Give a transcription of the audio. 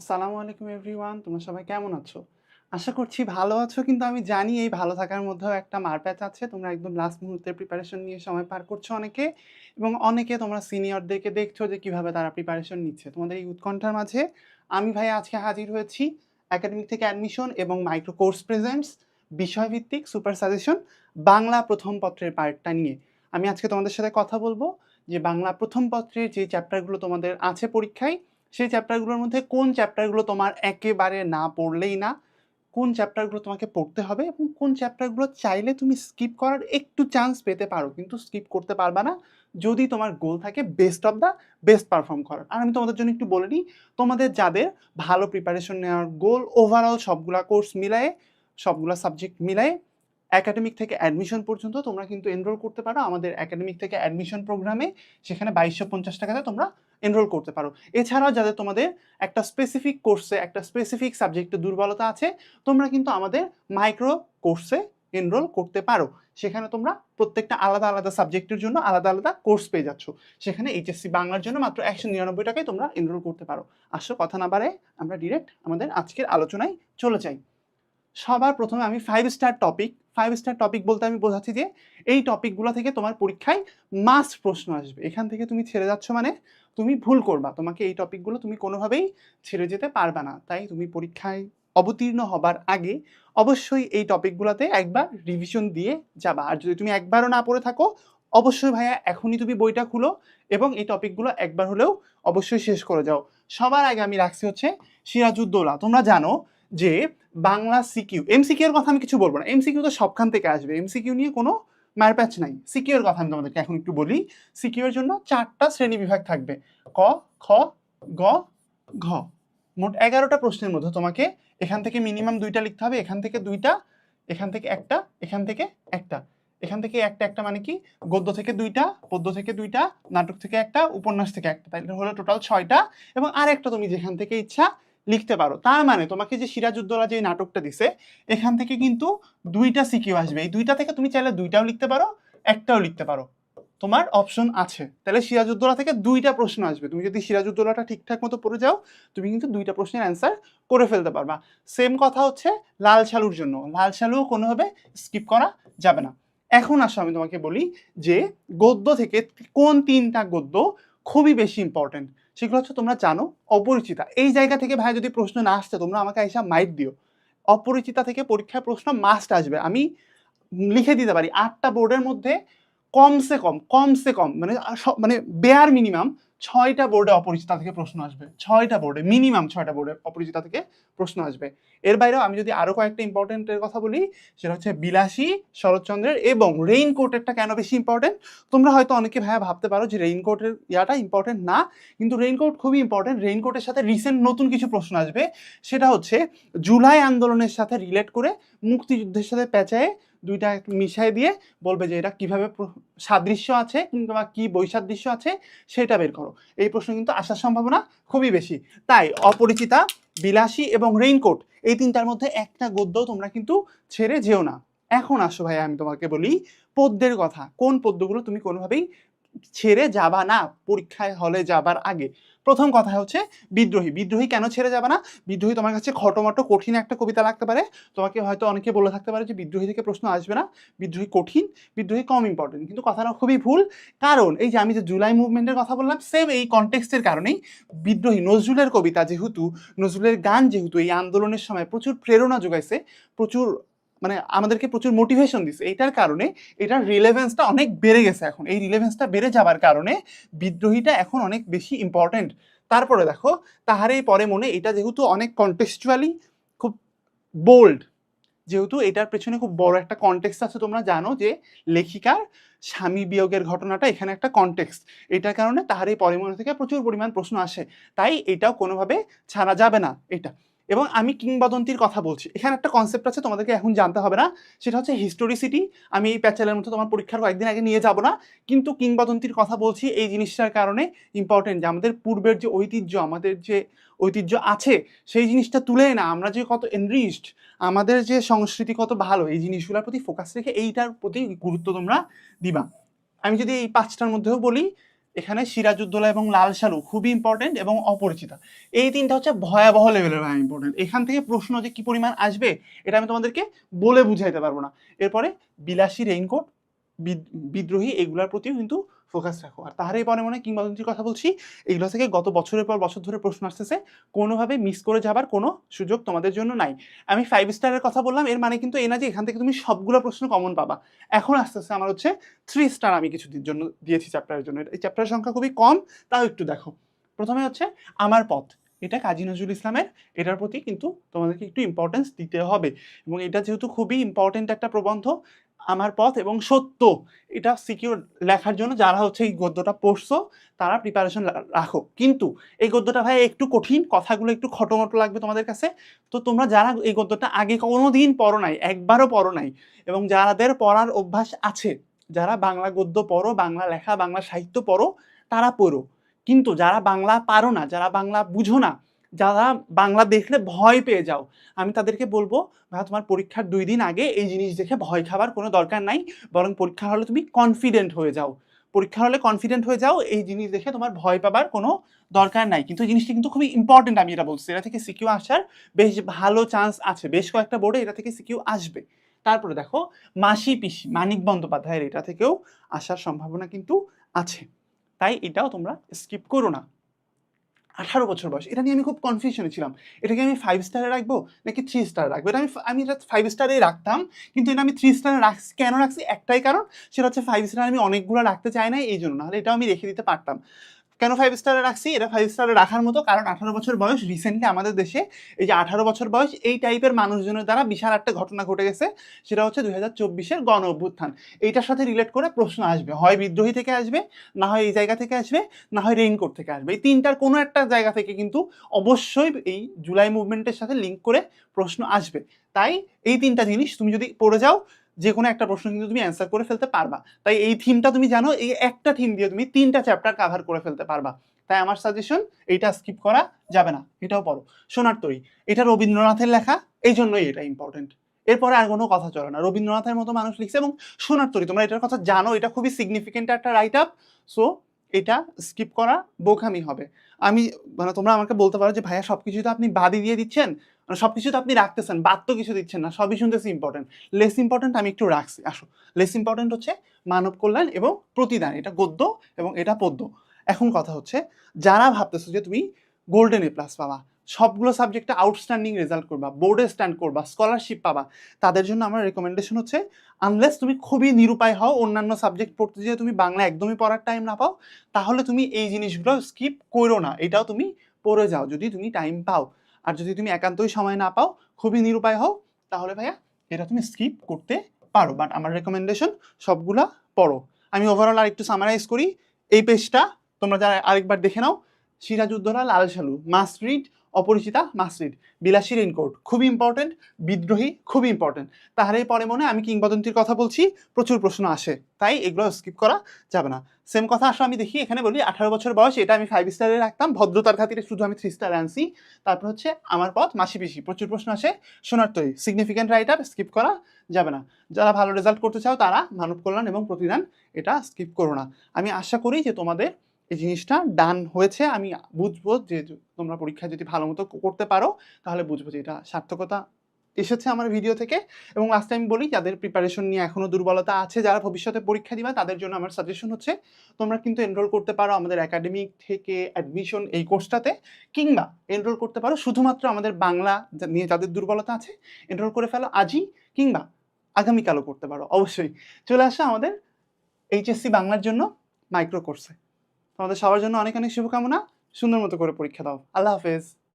আসসালামু আলাইকুম এভরিওয়ান, তোমরা সবাই কেমন আছো? আশা করছি ভালো আছো, কিন্তু আমি জানি এই ভালো থাকার মধ্যেও একটা মারপ্যাচ আছে। তোমরা একদম লাস্ট মুহূর্তে প্রিপারেশন নিয়ে সময় পার করছ অনেকে, এবং অনেকে তোমরা সিনিয়রদেরকে দেখছ যে কীভাবে তারা প্রিপারেশন নিচ্ছে। তোমাদের এই উৎকণ্ঠার মাঝে আমি ভাই আজকে হাজির হয়েছি একাডেমিক থেকে অ্যাডমিশন এবং মাইক্রো কোর্স প্রেজেন্টস বিষয়ভিত্তিক সুপার সাজেশন বাংলা প্রথম পত্রের পার্টটা নিয়ে। আমি আজকে তোমাদের সাথে কথা বলব যে বাংলা প্রথম পত্রের যে চ্যাপ্টারগুলো তোমাদের আছে পরীক্ষায় সেই চ্যাপ্টারগুলোর মধ্যে কোন চ্যাপ্টারগুলো তোমার একেবারে না পড়লেই না, কোন চ্যাপ্টারগুলো তোমাকে পড়তে হবে এবং কোন চ্যাপ্টারগুলো চাইলে তুমি স্কিপ করার একটু চান্স পেতে পারো, কিন্তু স্কিপ করতে পারবা না। যদি তোমার গোল থাকে best of the best perform করার। আর আমি তোমাদের জন্য একটু বলে নিই তোমাদের যাদের ভালো প্রিপারেশন নেওয়ার গোল ওভারঅল সবগুলা কোর্স মিলায়ে, সবগুলা সাবজেক্ট মিলায়ে একাডেমিক থেকে অ্যাডমিশন পর্যন্ত তোমরা কিন্তু এনরোল করতে পারো। আমাদের একাডেমিক থেকে অ্যাডমিশন প্রোগ্রামে সেখানে বাইশশো পঞ্চাশ টাকাতে তোমরা এনরোল করতে পারো। এছাড়াও যাদের তোমাদের একটা স্পেসিফিক কোর্সে একটা স্পেসিফিক সাবজেক্টে দুর্বলতা আছে, তোমরা কিন্তু আমাদের মাইক্রো কোর্সে এনরোল করতে পারো। সেখানে তোমরা প্রত্যেকটা আলাদা আলাদা সাবজেক্টের জন্য আলাদা আলাদা কোর্স পেয়ে যাচ্ছ। সেখানে এইচএসসি বাংলার জন্য মাত্র একশো নিরানব্বই টাকায় তোমরা এনরোল করতে পারো। আসো, কথা না বাড়ে আমরা ডিরেক্ট আমাদের আজকের আলোচনায় চলে যাই। সবার প্রথমে আমি five star topic five star topic বলতে আমি বোঝাচ্ছি যে এই টপিকগুলো থেকে তোমার পরীক্ষায় মাস্ট প্রশ্ন আসবে। এখান থেকে তুমি ছেড়ে যাচ্ছ মানে তুমি ভুল করবা। তোমাকে এই টপিকগুলো তুমি কোনোভাবেই ছেড়ে যেতে পারবে না। তাই তুমি পরীক্ষায় অবতীর্ণ হবার আগে অবশ্যই এই টপিকগুলোতে একবার রিভিশন দিয়ে যাবা। আর যদি তুমি একবারও না পড়ে থাকো, অবশ্যই ভাইয়া এখনই তুমি বইটা খুলো এবং এই টপিকগুলো একবার হলেও অবশ্যই শেষ করে যাও। সবার আগে আমি রাখছি হচ্ছে সিরাজউদ্দৌলা। তোমরা জানো যে বাংলা সিকিউ এমসিকিউ এর কথা আমি কিছু বলব না। এমসিকিউ তো সবখান থেকে আসবে। এমসিকিউ নিয়ে কোনো মারপ্যাচ নাই। সিকিউর কথা আমি তোমাদেরকে এখন একটু বলি। সিকিউর জন্য চারটা শ্রেণি বিভাগ থাকবে। ক, খ, গ, ঘ। মোট এগারোটা প্রশ্নের মধ্যে তোমাকে এখান থেকে মিনিমাম দুইটা লিখতে হবে। এখান থেকে দুইটা, এখান থেকে একটা, এখান থেকে একটা। এখান থেকে একটা একটা মানে কি? গদ্য থেকে দুইটা, পদ্য থেকে দুইটা, নাটক থেকে একটা, উপন্যাস থেকে একটা। তাই হলো টোটাল ছয়টা। এবং আর একটা তুমি যেখান থেকে ইচ্ছা লিখতে পারো। তার মানে তোমাকে যে সিরাজউদ্দৌলা যে নাটকটা দিছে, এখান থেকে কিন্তু দুইটা সিকিউ আসবে। এই দুইটা থেকে তুমি চাইলে দুইটাও লিখতে পারো, একটাও লিখতে পারো। তোমার অপশন আছে। তাহলে সিরাজউদ্দৌলা থেকে দুইটা প্রশ্ন আসবে। তুমি যদি সিরাজউদ্দৌলাটা ঠিকঠাক মতো পড়ে যাও, তুমি কিন্তু দুইটা প্রশ্নের অ্যান্সার করে ফেলতে পারবা। সেম কথা হচ্ছে লাল শালুর জন্য। লাল শালু কোনোভাবে স্কিপ করা যাবে না। এখন আসো, আমি তোমাকে বলি যে গদ্য থেকে কোন তিনটা গদ্য খুবই বেশি ইম্পর্টেন্ট সেগুলো হচ্ছে তোমরা জানো, অপরিচিতা। এই জায়গা থেকে ভাই যদি প্রশ্ন না আসছে তোমরা আমাকে এসে মাইট দিও। অপরিচিতা থেকে পরীক্ষায় প্রশ্ন মাস্ট আসবে। আমি লিখে দিতে পারি। আটটা বোর্ডের মধ্যে কমসে কম কমসে কম মানে মানে বেয়ার মিনিমাম ছয়টা বোর্ডে অপরিচিতা থেকে প্রশ্ন আসবে। ছয়টা বোর্ডে মিনিমাম ছয়টা বোর্ডে অপরিচিতা থেকে প্রশ্ন আসবে। এর বাইরেও আমি যদি আরও কয়েকটা ইম্পর্টেন্টের কথা বলি, সেটা হচ্ছে বিলাসী, শরৎচন্দ্রের এবং রেইনকোটেরটা কেন বেশি ইম্পর্টেন্ট তোমরা হয়তো অনেকে ভাইয়া ভাবতে পারো যে রেইনকোটের ইয়াটা ইম্পর্টেন্ট না, কিন্তু রেইনকোট খুবই ইম্পর্টেন্ট রেইনকোটের সাথে রিসেন্ট নতুন কিছু প্রশ্ন আসবে। সেটা হচ্ছে জুলাই আন্দোলনের সাথে রিলেট করে মুক্তিযুদ্ধের সাথে পেঁচায়ে দুইটা মিশাই দিয়ে বলবে যে এটা কীভাবে সাদৃশ্য আছে কিংবা কি বৈসাদৃশ্য আছে সেটা বের করো। এই প্রশ্ন কিন্তু আসার সম্ভাবনা খুবই বেশি। তাই অপরিচিতা, বিলাসী এবং রেইনকোট এই তিনটার মধ্যে একটা গদ্য তোমরা কিন্তু ছেড়ে যেও না। এখন আসো ভাই আমি তোমাকে বলি পদ্যের কথা। কোন পদ্যগুলো তুমি কোনোভাবেই ছেড়ে যাবা না, পরীক্ষায় হলে যাবার আগে? প্রথম কথা হচ্ছে বিদ্রোহী। বিদ্রোহী কেন ছেড়ে যাবে না? বিদ্রোহী তোমার কাছে খটোমটো কঠিন একটা কবিতা লাগতে পারে। তোমাকে হয়তো অনেকে বলে থাকতে পারে যে বিদ্রোহী থেকে প্রশ্ন আসবে না। বিদ্রোহী কঠিন, বিদ্রোহী কম ইম্পর্টেন্ট কিন্তু কথাটা খুবই ভুল। কারণ এই যে আমি যে জুলাই মুভমেন্টের কথা বললাম সেম এই কনটেক্সটের কারণেই বিদ্রোহী নজরুলের কবিতা যেহেতু, নজরুলের গান যেহেতু এই আন্দোলনের সময় প্রচুর প্রেরণা যোগাইছে, প্রচুর মানে আমাদেরকে প্রচুর মোটিভেশন দিছে। এটার কারণে এটার রিলেভেন্সটা অনেক বেড়ে গেছে এখন। এই রিলেভেন্সটা বেড়ে যাবার কারণে বিদ্রোহীটা এখন অনেক বেশি ইম্পর্টেন্ট তারপরে দেখো তাহারই পরে মনে এটা যেহেতু অনেক কন্টেক্সচুয়ালি খুব বোল্ড যেহেতু এটার পেছনে খুব বড় একটা কনটেক্সট আছে, তোমরা জানো যে লেখিকার স্বামী বিয়োগের ঘটনাটা এখানে একটা কনটেক্সট এটার কারণে তাহার এই পরিমাণ থেকে প্রচুর পরিমাণ প্রশ্ন আসে। তাই এটাও কোনোভাবে ছাড়া যাবে না এটা। এবং আমি কিংবদন্তির কথা বলছি। এখানে একটা কনসেপ্ট আছে, তোমাদেরকে এখন জানতে হবে না। সেটা হচ্ছে হিস্টোরিসিটি আমি এই প্যাচালের মধ্যে তোমার পরীক্ষার কয়েকদিন আগে নিয়ে যাব না। কিন্তু কিংবদন্তির কথা বলছি, এই জিনিসটার কারণে ইম্পর্টেন্ট যে আমাদের পূর্বের যে ঐতিহ্য, আমাদের যে ঐতিহ্য আছে, সেই জিনিসটা তুলে না। আমরা যে কত এনরিচড আমাদের যে সংস্কৃতি কত ভালো, এই জিনিসগুলোর প্রতি ফোকাস রেখে এইটার প্রতি গুরুত্ব তোমরা দিবা। আমি যদি এই পাঁচটার মধ্যেও বলি এখানে সিরাজউদ্দৌলা এবং লাল শালু খুবই ইম্পর্টেন্ট এবং অপরিচিতা। এই তিনটা হচ্ছে ভয়াবহ লেভেলের ভাই ইম্পর্টেন্ট এখান থেকে প্রশ্ন যে কি পরিমাণ আসবে, এটা আমি তোমাদেরকে বলে বুঝাইতে পারব না। এরপরে বিলাসী রেইনকোট বিদ্রোহী এগুলার প্রতিও কিন্তু ফোকাস রাখো। আর তাহার মনে হয় কিংবদন্তির কথা বলছি, এগুলো থেকে গত বছরের পর বছর ধরে প্রশ্ন আসতেছে, কোনোভাবে মিস করে যাবার কোনো সুযোগ তোমাদের জন্য নাই। আমি ফাইভ স্টারের কথা বললাম, এর মানে কিন্তু এই না যে এখান থেকে তুমি সবগুলো প্রশ্ন কমন পাবা। এখন আস্তে আস্তে আমার হচ্ছে থ্রি স্টার আমি কিছুদিন জন্য দিয়েছি চ্যাপ্টারের জন্য। এই চ্যাপ্টারের সংখ্যা খুবই কম, তাও একটু দেখো। প্রথমে হচ্ছে আমার পথ। এটা কাজী নজরুল ইসলামের, এটার প্রতি কিন্তু তোমাদেরকে একটু ইম্পর্টেন্স দিতে হবে। এবং এটা যেহেতু খুবই ইম্পর্টেন্ট একটা প্রবন্ধ আমার পথ এবং সত্য। এটা সিকিউর লেখার জন্য যারা হচ্ছে এই গদ্যটা পড়ছো, তারা প্রিপারেশন রাখো। কিন্তু এই গদ্যটা ভাই একটু কঠিন, কথাগুলো একটু খটোমটো লাগবে তোমাদের কাছে। তো তোমরা যারা এই গদ্যটা আগে কোনো দিন পড়ো নাই, একবারও পড়ো নাই, এবং যাদের পড়ার অভ্যাস আছে, যারা বাংলা গদ্য পড়ো, বাংলা লেখা, বাংলা সাহিত্য পড়ো, তারা পড়ো। কিন্তু যারা বাংলা পারো না, যারা বাংলা বুঝো না যারা বাংলা দেখলে ভয় পেয়ে যাও, আমি তাদেরকে বলব ভাই তোমার পরীক্ষার দুই দিন আগে এই জিনিস দেখে ভয় খাবার কোনো দরকার নাই, বরং পরীক্ষার হলে তুমি কনফিডেন্ট হয়ে যাও। পরীক্ষার হলে কনফিডেন্ট হয়ে যাও, এই জিনিস দেখে তোমার ভয় পাবার কোনো দরকার নাই। কিন্তু এই জিনিসটি কিন্তু খুবই ইম্পর্টেন্ট আমি এটা বলছি। এটা থেকে সিকিউ আসার বেশ ভালো চান্স আছে। বেশ কয়েকটা বোর্ডে এটা থেকে সিকিউ আসবে। তারপরে দেখো, মাসি পিসি, মানিক বন্দ্যোপাধ্যায়ের এটা থেকেও আসার সম্ভাবনা কিন্তু আছে। তাই এটাও তোমরা স্কিপ করো না। আঠারো বছর বয়স। এটা নিয়ে আমি খুব কনফিউশনে ছিলাম। এটাকে আমি ফাইভ স্টারে রাখব নাকি থ্রি স্টারে রাখব? এটা আমি আমি এটা ফাইভ স্টারেই রাখতাম, কিন্তু এটা আমি থ্রি স্টারে রাখছি কেন রাখছি? একটাই কারণ, সেটা হচ্ছে ফাইভ স্টার আমি অনেকগুলো রাখতে চাই না এই জন্য নাহলে এটাও আমি রেখে দিতে পারতাম। কেন ফাইভ স্টারে রাখছি? এটা ফাইভ স্টারে রাখার মতো, কারণ আঠারো বছর বয়স রিসেন্টলি আমাদের দেশে, এই যে আঠারো বছর বয়স, এই টাইপের মানুষজনের দ্বারা বিশাল একটা ঘটনা ঘটে গেছে, সেটা হচ্ছে দুই হাজার চব্বিশের গণ অভ্যুত্থান। এইটার সাথে রিলেট করে প্রশ্ন আসবে, হয় বিদ্রোহী থেকে আসবে, না হয় এই জায়গা থেকে আসবে, না হয় রেইনকোট থেকে আসবে। এই তিনটার কোনো একটা জায়গা থেকে কিন্তু অবশ্যই এই জুলাই মুভমেন্টের সাথে লিঙ্ক করে প্রশ্ন আসবে। তাই এই তিনটা জিনিস তুমি যদি পড়ে যাও যে কোনো একটা প্রশ্ন কিন্তু তুমি অ্যান্সার করে ফেলতে পারবা। তাই এই থিমটা তুমি জানো, এই একটা থিম দিয়ে তুমি তিনটা চ্যাপ্টার কাভার করে ফেলতে পারবা। তাই আমার সাজেশন এইটা স্কিপ করা যাবে না, এটাও পড়ো। সোনার তরী, এটা রবীন্দ্রনাথের লেখা, এই জন্যই এটা ইম্পর্টেন্ট এরপরে আর কোনো কথা চলে না। রবীন্দ্রনাথের মতো মানুষ লিখছে এবং সোনার তরী, তোমরা এটার কথা জানো, এটা খুবই সিগনিফিকেন্ট একটা রাইট আপ সো এটা স্কিপ করা বোকামি হবে। আমি মানে তোমরা আমাকে বলতে পারো যে, ভাইয়া সব কিছু তো আপনি বাদই দিয়ে দিচ্ছেন? মানে সব কিছু তো আপনি রাখতেছেন, বাদ তো কিছু দিচ্ছেন না, সবই শুনতেছি ইম্পর্টেন্ট লেস ইম্পর্টেন্ট আমি একটু রাখছি, আসো। লেস ইম্পর্টেন্ট হচ্ছে মানব কল্যাণ এবং প্রতিদান, এটা গদ্য এবং এটা পদ্য। এখন কথা হচ্ছে, যারা ভাবতেছো যে তুমি গোল্ডেন এ প্লাস পাবা, সবগুলো সাবজেক্টে আউটস্ট্যান্ডিং রেজাল্ট করবা বোর্ডে স্ট্যান্ড করবা স্কলারশিপ পাবা, তাদের জন্য আমার রেকমেন্ডেশন হচ্ছে আনলেস তুমি খুবই নিরুপায় হও, অন্যান্য সাবজেক্ট পড়তে যে তুমি বাংলা একদমই পড়ার টাইম না পাও, তাহলে তুমি এই জিনিসগুলো স্কিপ করো না, এটাও তুমি পড়ে যাও, যদি তুমি টাইম পাও। আর যদি তুমি একান্তই সময় না পাও, খুবই নিরুপায় হও, তাহলে ভাইয়া এটা তুমি স্কিপ করতে পারো। বাট আমার রেকমেন্ডেশন সবগুলা পড়ো। আমি ওভারঅল আরেকটু সামারাইজ করি। এই পেজটা তোমরা যারা আরেকবার দেখে নাও Siraj Uddaula Lal Shalu must read Aparichita must read Bilashi raincoat খুবই ইম্পর্টেন্ট বিদ্রোহী, খুবই ইম্পর্টেন্ট তাহারে পরে মনে আমি কিংবদন্তির কথা বলছি, প্রচুর প্রশ্ন আসে। তাই এগুলো স্কিপ করা যাবে না। সেম কথা আসলে আমি দেখি, এখানে বলি আঠারো বছর বয়স, এটা আমি ফাইভ স্টারে রাখতাম। ভদ্রতার খাতিরে শুধু আমি থ্রি স্টার আনছি। তারপর হচ্ছে আমার পথ, মাসি পিসি, প্রচুর প্রশ্ন আসে। সোনার তৈরি সিগনিফিক্যান্ট রাইটার স্কিপ করা যাবে না। যারা ভালো রেজাল্ট করতে চাও তারা মানব কল্যাণ এবং প্রতিদান এটা স্কিপ করো না। আমি আশা করি যে তোমাদের এই জিনিসটা ডান হয়েছে, আমি বুঝব যে তোমরা পরীক্ষা যদি ভালো মতো করতে পারো, তাহলে বুঝব যে এটা সার্থকতা এসেছে আমার ভিডিও থেকে। এবং লাস্ট টাইম বলি, যাদের প্রিপারেশন নিয়ে এখনও দুর্বলতা আছে, যারা ভবিষ্যতে পরীক্ষা দিবা, তাদের জন্য আমার সাজেশন হচ্ছে, তোমরা কিন্তু এনরোল করতে পারো আমাদের একাডেমিক থেকে অ্যাডমিশন এই কোর্সটাতে কিংবা এনরোল করতে পারো শুধুমাত্র আমাদের বাংলা নিয়ে যাদের দুর্বলতা আছে এনরোল করে ফেলো আজই, কিংবা আগামীকালও করতে পারো, অবশ্যই। চলে আসা আমাদের এইচএসসি বাংলার জন্য মাইক্রো কোর্সে তোমাদের সবার জন্য অনেক অনেক শুভকামনা। সুন্দর মতো করে পরীক্ষা দাও। আল্লাহ হাফেজ।